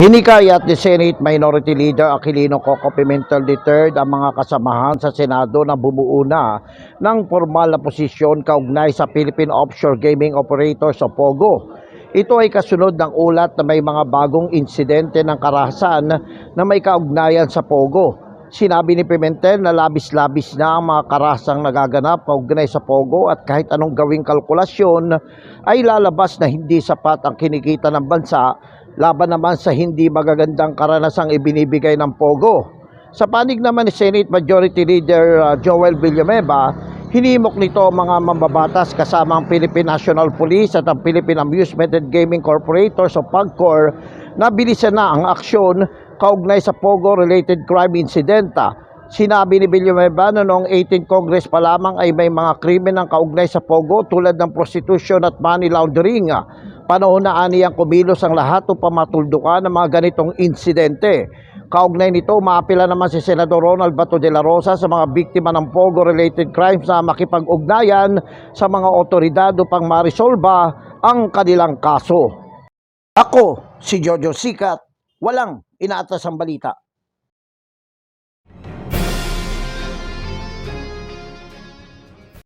Hinikayat ni Senate Minority Leader Aquilino Coco Pimentel III ang mga kasamahan sa Senado na bumuo na ng formal na posisyon kaugnay sa Philippine Offshore Gaming Operators o POGO. Ito ay kasunod ng ulat na may mga bagong insidente ng karahasan na may kaugnayan sa POGO. Sinabi ni Pimentel na labis-labis na ang mga karahasang nagaganap kaugnay sa POGO at kahit anong gawing kalkulasyon ay lalabas na hindi sapat ang kinikita ng bansa laban naman sa hindi magagandang karanasang ibinibigay ng POGO. Sa panig naman ni Senate Majority Leader uh, Joel Villanueva, hinimok nito ang mga mambabatas kasama ang Philippine National Police at ang Philippine Amusement and Gaming Corporators o PAGCOR na bilisan na ang aksyon kaugnay sa POGO-related crime insidenta. Sinabi ni Villanueva na noong 18 Congress pa lamang ay may mga krimen ng kaugnay sa POGO tulad ng prostitution at money laundering. Panahon na aniyang kumilos ang lahat upang matuldukan ng mga ganitong insidente. Kaugnay nito, maapila naman si Senador Ronald Bato de la Rosa sa mga biktima ng POGO-related crimes na makipag-ugnayan sa mga otoridad upang marisolba ang kanilang kaso. Ako, si Jojo Sikat, walang inaatas ang balita.